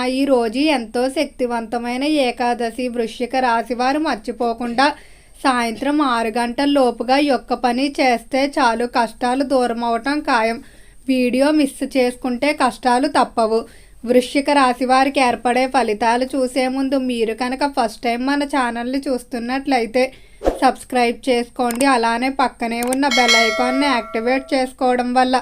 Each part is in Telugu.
ఈ రోజు ఎంతో శక్తివంతమైన ఏకాదశి వృశ్చిక రాశి వారు మర్చిపోకుండా సాయంత్రం ఆరు గంటల లోపుగా యొక్క పని చేస్తే చాలు. కష్టాలు దూరం అవటం ఖాయం. వీడియో మిస్ చేసుకుంటే కష్టాలు తప్పవు. వృశ్చిక రాశి వారికి ఏర్పడే ఫలితాలు చూసే ముందు మీరు కనుక ఫస్ట్ టైం మన ఛానల్ని చూస్తున్నట్లయితే సబ్స్క్రైబ్ చేసుకోండి. అలానే పక్కనే ఉన్న బెల్ ఐకాన్ని యాక్టివేట్ చేసుకోవడం వల్ల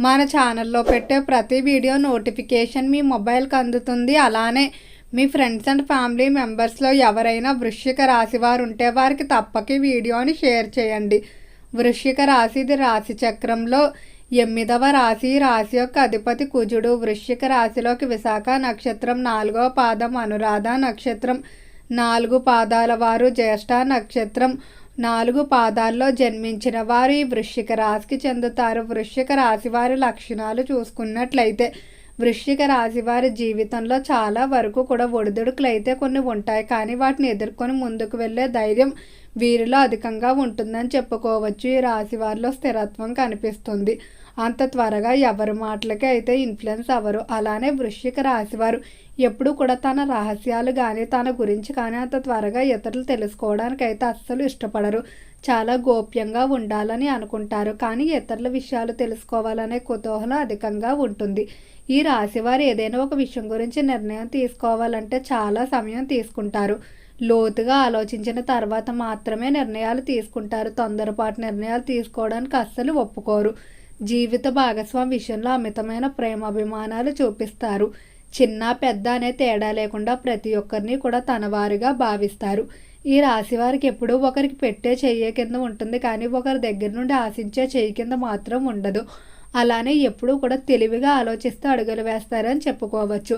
మన ఛానల్లో పెట్టే ప్రతి వీడియో నోటిఫికేషన్ మీ మొబైల్కి అందుతుంది. అలానే మీ ఫ్రెండ్స్ అండ్ ఫ్యామిలీ మెంబర్స్లో ఎవరైనా వృశ్చిక రాశి వారు ఉంటే వారికి తప్పక వీడియోని షేర్ చేయండి. వృశ్చిక రాశిది రాశి చక్రంలో ఎనిమిదవ రాశి రాశి యొక్క అధిపతి కుజుడు. వృశ్చిక రాశిలోకి విశాఖ నక్షత్రం నాలుగవ పాదం అనురాధ నక్షత్రం. నాలుగు పాదాల వారు జ్యేష్ఠ నక్షత్రం. నాలుగు పాదాల్లో జన్మించిన వారు ఈ వృశ్చిక రాశికి చెందుతారు. వృశ్చిక రాశి వారి లక్షణాలు చూసుకున్నట్లయితే వృశ్చిక రాశి వారి జీవితంలో చాలా వరకు కూడా ఒడిదుడుకులు అయితే కొన్ని ఉంటాయి. కానీ వాటిని ఎదుర్కొని ముందుకు వెళ్ళే ధైర్యం వీరిలో అధికంగా ఉంటుందని చెప్పుకోవచ్చు. ఈ రాశి వారిలో స్థిరత్వం కనిపిస్తుంది. అంత త్వరగా ఎవరి మాటలకి అయితే ఇన్ఫ్లుయెన్స్ అవ్వరు. అలానే వృశ్చిక రాశివారు ఎప్పుడు కూడా తన రహస్యాలు కానీ తన గురించి కానీ అంత త్వరగా ఇతరులు తెలుసుకోవడానికి అయితే అస్సలు ఇష్టపడరు. చాలా గోప్యంగా ఉండాలని అనుకుంటారు. కానీ ఇతరుల విషయాలు తెలుసుకోవాలనే కుతూహలం అధికంగా ఉంటుంది. ఈ రాశివారు ఏదైనా ఒక విషయం గురించి నిర్ణయం తీసుకోవాలంటే చాలా సమయం తీసుకుంటారు. లోతుగా ఆలోచించిన తర్వాత మాత్రమే నిర్ణయాలు తీసుకుంటారు. తొందరపాటు నిర్ణయాలు తీసుకోవడానికి అస్సలు ఒప్పుకోరు. జీవిత భాగస్వామి విషయంలో అమితమైన ప్రేమాభిమానాలు చూపిస్తారు. చిన్న పెద్ద అనే తేడా లేకుండా ప్రతి ఒక్కరిని కూడా తనవారుగా భావిస్తారు. ఈ రాశి వారికి ఎప్పుడూ ఒకరికి పెట్టే చెయ్యి కింద ఉంటుంది కానీ ఒకరి దగ్గర నుండి ఆశించే చెయ్యి కింద మాత్రం ఉండదు. అలానే ఎప్పుడూ కూడా తెలివిగా ఆలోచిస్తూ అడుగులు వేస్తారని చెప్పుకోవచ్చు.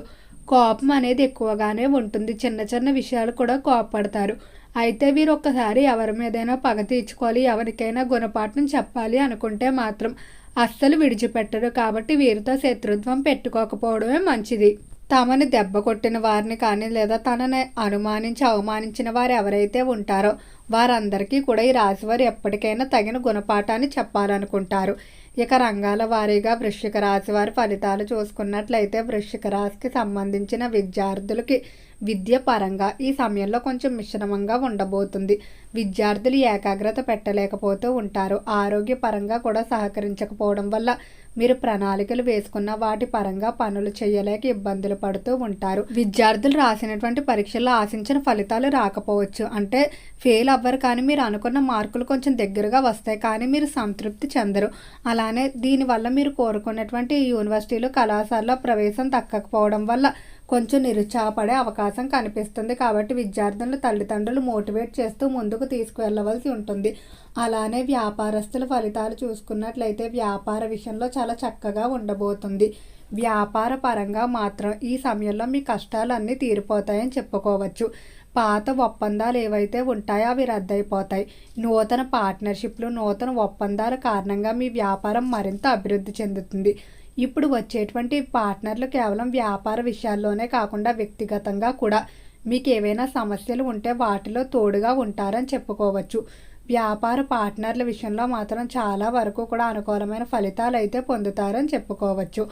కోపం అనేది ఎక్కువగానే ఉంటుంది. చిన్న చిన్న విషయాలు కూడా కోపపడతారు. అయితే వీరు ఒక్కసారి ఎవరి మీదైనా పగ తీర్చుకోవాలి ఎవరికైనా గుణపాఠం చెప్పాలి అనుకుంటే మాత్రం అస్సలు విడిచిపెట్టరు కాబట్టి వీరితో శత్రుత్వం పెట్టుకోకపోవడమే మంచిది. తమని దెబ్బ కొట్టిన వారిని కానీ లేదా తనని అనుమానించి అవమానించిన వారు ఎవరైతే ఉంటారో వారందరికీ కూడా ఈ రాశివారు ఎప్పటికైనా తగిన గుణపాఠాన్ని చెప్పాలనుకుంటారు. ఇక రంగాల వారీగా వృశ్చిక రాశి వారి ఫలితాలు చూసుకున్నట్లయితే వృశ్చిక రాశికి సంబంధించిన విద్యార్థులకి విద్య పరంగా ఈ సమయంలో కొంచెం మిశ్రమంగా ఉండబోతుంది. విద్యార్థులు ఏకాగ్రత పెట్టలేకపోతూ ఉంటారు. ఆరోగ్యపరంగా కూడా సహకరించకపోవడం వల్ల మీరు ప్రణాళికలు వేసుకున్న వాటి పరంగా పనులు చేయలేక ఇబ్బందులు పడుతూ ఉంటారు. విద్యార్థులు రాసినటువంటి పరీక్షల్లో ఆశించిన ఫలితాలు రాకపోవచ్చు. అంటే ఫెయిల్ అవ్వరు కానీ మీరు అనుకున్న మార్కులు కొంచెం దగ్గరగా వస్తాయి కానీ మీరు సంతృప్తి చెందరు. అలానే దీనివల్ల మీరు కోరుకున్నటువంటి యూనివర్సిటీలు కళాశాలలో ప్రవేశం దక్కకపోవడం వల్ల కొంచెం నిరుత్సాహపడే అవకాశం కనిపిస్తుంది కాబట్టి విద్యార్థులను తల్లిదండ్రులు మోటివేట్ చేస్తూ ముందుకు తీసుకువెళ్ళవలసి ఉంటుంది. అలానే వ్యాపారస్తుల ఫలితాలు చూసుకున్నట్లయితే వ్యాపార విషయంలో చాలా చక్కగా ఉండబోతుంది. వ్యాపార పరంగా మాత్రం ఈ సమయంలో మీ కష్టాలన్నీ తీరిపోతాయని చెప్పుకోవచ్చు. పాత ఒప్పందాలు ఏవైతే ఉంటాయో అవి రద్దయిపోతాయి. నూతన పార్ట్నర్షిప్లు నూతన ఒప్పందాల కారణంగా మీ వ్యాపారం మరింత అభివృద్ధి చెందుతుంది. ఇప్పుడు వచ్చేటువంటి పార్ట్నర్లు కేవలం వ్యాపార విషయాల్లోనే కాకుండా వ్యక్తిగతంగా కూడా మీకు ఏవైనా సమస్యలు ఉంటే వాటిలో తోడుగా ఉంటారని చెప్పుకోవచ్చు. వ్యాపార పార్ట్నర్ల విషయంలో మాత్రం చాలా వరకు కూడా అనుకూలమైన ఫలితాలు అయితే పొందుతారని చెప్పుకోవచ్చు.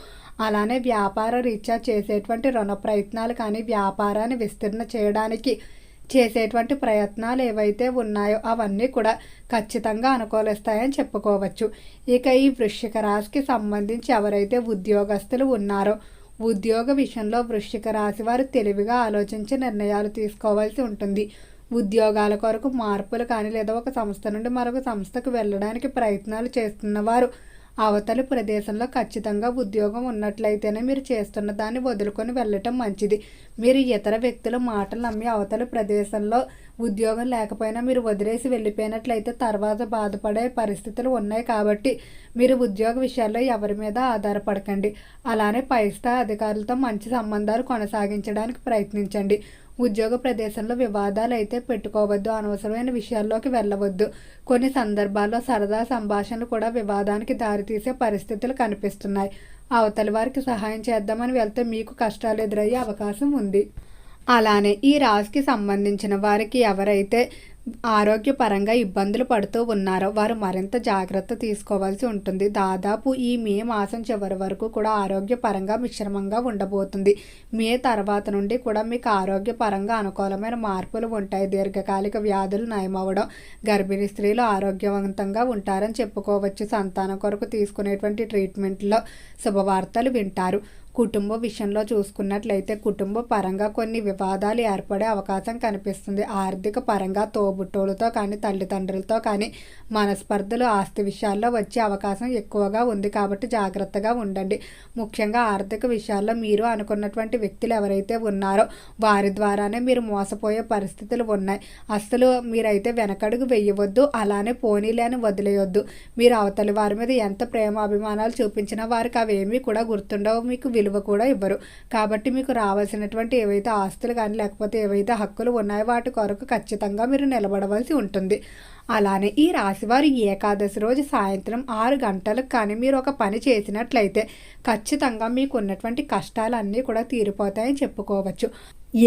అలానే వ్యాపార రీత్యా చేసేటువంటి రుణ ప్రయత్నాలు కానీ వ్యాపారాన్ని విస్తరణ చేయడానికి చేసేటువంటి ప్రయత్నాలు ఏవైతే ఉన్నాయో అవన్నీ కూడా ఖచ్చితంగా అనుకూలిస్తాయని చెప్పుకోవచ్చు. ఇక ఈ వృశ్చిక రాశికి సంబంధించి ఎవరైతే ఉద్యోగస్తులు ఉన్నారో ఉద్యోగ విషయంలో వృశ్చిక రాశి వారు తెలివిగా ఆలోచించి నిర్ణయాలు తీసుకోవాల్సి ఉంటుంది. ఉద్యోగాల కొరకు మార్పులు కానీ లేదా ఒక సంస్థ నుండి మరొక సంస్థకు వెళ్ళడానికి ప్రయత్నాలు చేస్తున్నవారు అవతలి ప్రదేశంలో ఖచ్చితంగా ఉద్యోగం ఉన్నట్లయితేనే మీరు చేస్తున్న దాన్ని వదులుకొని వెళ్ళటం మంచిది. మీరు ఇతర వ్యక్తుల మాటలు నమ్మి అవతలి ప్రదేశంలో ఉద్యోగం లేకపోయినా మీరు వదిలేసి వెళ్ళిపోయినట్లయితే తర్వాత బాధపడే పరిస్థితులు ఉన్నాయి కాబట్టి మీరు ఉద్యోగ విషయాల్లో ఎవరి మీద ఆధారపడకండి. అలానే పై స్థాయి అధికారులతో మంచి సంబంధాలు కొనసాగించడానికి ప్రయత్నించండి. ఉద్యోగ ప్రదేశంలో వివాదాలు అయితే పెట్టుకోవద్దు అనవసరమైన విషయాల్లోకి వెళ్ళవద్దు. కొన్ని సందర్భాల్లో సరదా సంభాషణలు కూడా వివాదానికి దారితీసే పరిస్థితులు కనిపిస్తున్నాయి. అవతలి వారికి సహాయం చేద్దామని వెళ్తే మీకు కష్టాలు ఎదురయ్యే అవకాశం ఉంది. అలానే ఈ రాశికి సంబంధించిన వారికి ఎవరైతే ఆరోగ్యపరంగా ఇబ్బందులు పడుతూ ఉన్నారో వారు మరింత జాగ్రత్త తీసుకోవాల్సి ఉంటుంది. దాదాపు ఈ మే మాసం చివరి వరకు కూడా ఆరోగ్యపరంగా మిశ్రమంగా ఉండబోతుంది. మే తర్వాత నుండి కూడా మీకు ఆరోగ్యపరంగా అనుకూలమైన మార్పులు ఉంటాయి. దీర్ఘకాలిక వ్యాధులు నయమవడం గర్భిణీ స్త్రీలు ఆరోగ్యవంతంగా ఉంటారని చెప్పుకోవచ్చు. సంతానం కొరకు తీసుకునేటువంటి ట్రీట్మెంట్లో శుభవార్తలు వింటారు. కుటుంబ విషయంలో చూసుకున్నట్లయితే కుటుంబ పరంగా కొన్ని వివాదాలు ఏర్పడే అవకాశం కనిపిస్తుంది. ఆర్థిక పరంగా తోబుట్టోలతో కానీ తల్లిదండ్రులతో కానీ మనస్పర్ధలు ఆస్తి విషయాల్లో వచ్చే అవకాశం ఎక్కువగా ఉంది కాబట్టి జాగ్రత్తగా ఉండండి. ముఖ్యంగా ఆర్థిక విషయాల్లో మీరు అనుకున్నటువంటి వ్యక్తులు ఎవరైతే ఉన్నారో వారి ద్వారానే మీరు మోసపోయే పరిస్థితులు ఉన్నాయి. అసలు మీరైతే వెనకడుగు వెయ్యవద్దు అలానే పోనీలేని వదిలేయొద్దు. మీరు అవతలి వారి మీద ఎంత ప్రేమ అభిమానాలు చూపించినా వారికి అవేమీ కూడా గుర్తుండవు. మీకు విలువ కూడా ఇవ్వరు. కాబట్టి మీకు రావాల్సినటువంటి ఏవైతే ఆస్తులు కానీ లేకపోతే ఏవైతే హక్కులు ఉన్నాయో వాటి కొరకు ఖచ్చితంగా మీరు నిలబడవలసి ఉంటుంది. అలానే ఈ రాశివారి ఏకాదశి రోజు సాయంత్రం ఆరు గంటలకు కానీ మీరు ఒక పని చేసినట్లయితే ఖచ్చితంగా మీకు ఉన్నటువంటి కష్టాలన్నీ కూడా తీరిపోతాయని చెప్పుకోవచ్చు.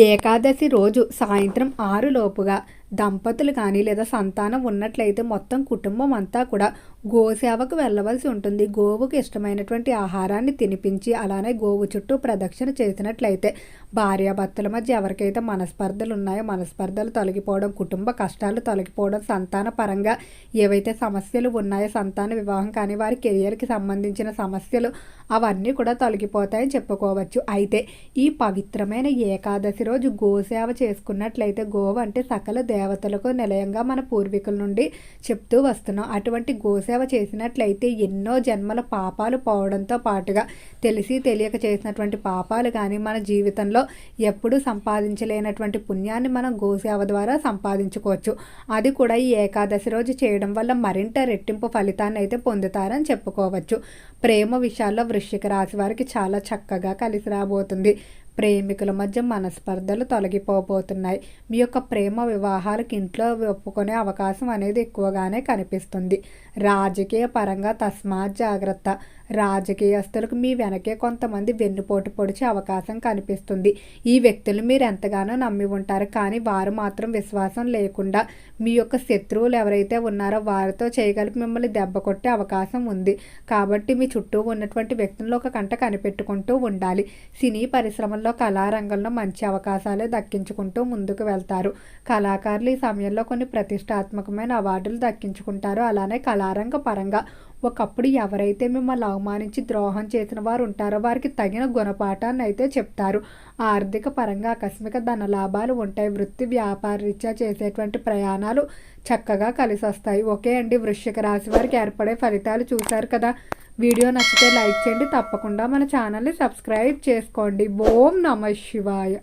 ఏకాదశి రోజు సాయంత్రం ఆరు లోపుగా దంపతులు కానీ లేదా సంతానం ఉన్నట్లయితే మొత్తం కుటుంబం అంతా కూడా గోసేవకు వెళ్ళవలసి ఉంటుంది. గోవుకు ఇష్టమైనటువంటి ఆహారాన్ని తినిపించి అలానే గోవు చుట్టూ ప్రదక్షిణ చేసినట్లయితే భార్యాభర్తల మధ్య ఎవరికైతే మనస్పర్ధలు ఉన్నాయో మనస్పర్ధలు తొలగిపోవడం కుటుంబ కష్టాలు తొలగిపోవడం సంతాన పరంగా ఏవైతే సమస్యలు ఉన్నాయో సంతాన వివాహం కానీ వారి కెరియర్కి సంబంధించిన సమస్యలు అవన్నీ కూడా తొలగిపోతాయని చెప్పుకోవచ్చు. అయితే ఈ పవిత్రమైన ఏకాదశి రోజు గోసేవ చేసుకున్నట్లయితే గోవు అంటే సకల దేవతలకు నిలయంగా మన పూర్వీకుల నుండి చెప్తూ వస్తున్నాం. అటువంటి గోసేవ చేసినట్లయితే ఎన్నో జన్మల పాపాలు పోవడంతో పాటుగా తెలిసి తెలియక చేసినటువంటి పాపాలు కానీ మన జీవితంలో ఎప్పుడూ సంపాదించలేనటువంటి పుణ్యాన్ని మనం గోసేవ ద్వారా సంపాదించుకోవచ్చు. అది కూడా ఈ ఏకాదశి రోజు చేయడం వల్ల మరింత రెట్టింపు ఫలితాన్ని అయితే పొందుతారని చెప్పుకోవచ్చు. ప్రేమ విషయాల్లో వృశ్చిక రాశి వారికి చాలా చక్కగా కలిసి రాబోతుంది. ప్రేమికుల మధ్య మనస్పర్ధలు తొలగిపోబోతున్నాయి. మీ యొక్క ప్రేమ వివాహాలకు ఇంట్లో ఒప్పుకునే అవకాశం అనేది ఎక్కువగానే కనిపిస్తుంది. రాజకీయ పరంగా తస్మాత్ జాగ్రత్త. రాజకీయస్తులకు మీ వెనకే కొంతమంది వెన్నుపోటు పొడిచే అవకాశం కనిపిస్తుంది. ఈ వ్యక్తులు మీరు ఎంతగానో నమ్మి ఉంటారు కానీ వారు మాత్రం విశ్వాసం లేకుండా మీ యొక్క శత్రువులు ఎవరైతే ఉన్నారో వారితో చేయగలిపి మిమ్మల్ని దెబ్బ కొట్టే అవకాశం ఉంది. కాబట్టి మీ చుట్టూ ఉన్నటువంటి వ్యక్తులను ఒక కంట కనిపెట్టుకుంటూ ఉండాలి. సినీ పరిశ్రమల్లో కళారంగంలో మంచి అవకాశాలే దక్కించుకుంటూ ముందుకు వెళ్తారు. కళాకారులు ఈ సమయంలో కొన్ని ప్రతిష్టాత్మకమైన అవార్డులు దక్కించుకుంటారు. అలానే కళారంగ పరంగా ఒకప్పుడు ఎవరైతే మిమ్మల్ని అవమానించి ద్రోహం చేసిన వారు ఉంటారో వారికి తగిన గుణపాఠాన్ని అయితే చెప్తారు. ఆర్థిక పరంగా ఆకస్మిక ధన లాభాలు ఉంటాయి. వృత్తి వ్యాపార రీత్యా చేసేటువంటి ప్రయాణాలు చక్కగా కలిసి వస్తాయి ఓకే అండి. వృశ్చిక రాశి వారికి ఏర్పడే ఫలితాలు చూశారు కదా. వీడియో నచ్చితే లైక్ చేయండి. తప్పకుండా మన ఛానల్ని సబ్స్క్రైబ్ చేసుకోండి. ఓం నమ శివాయ.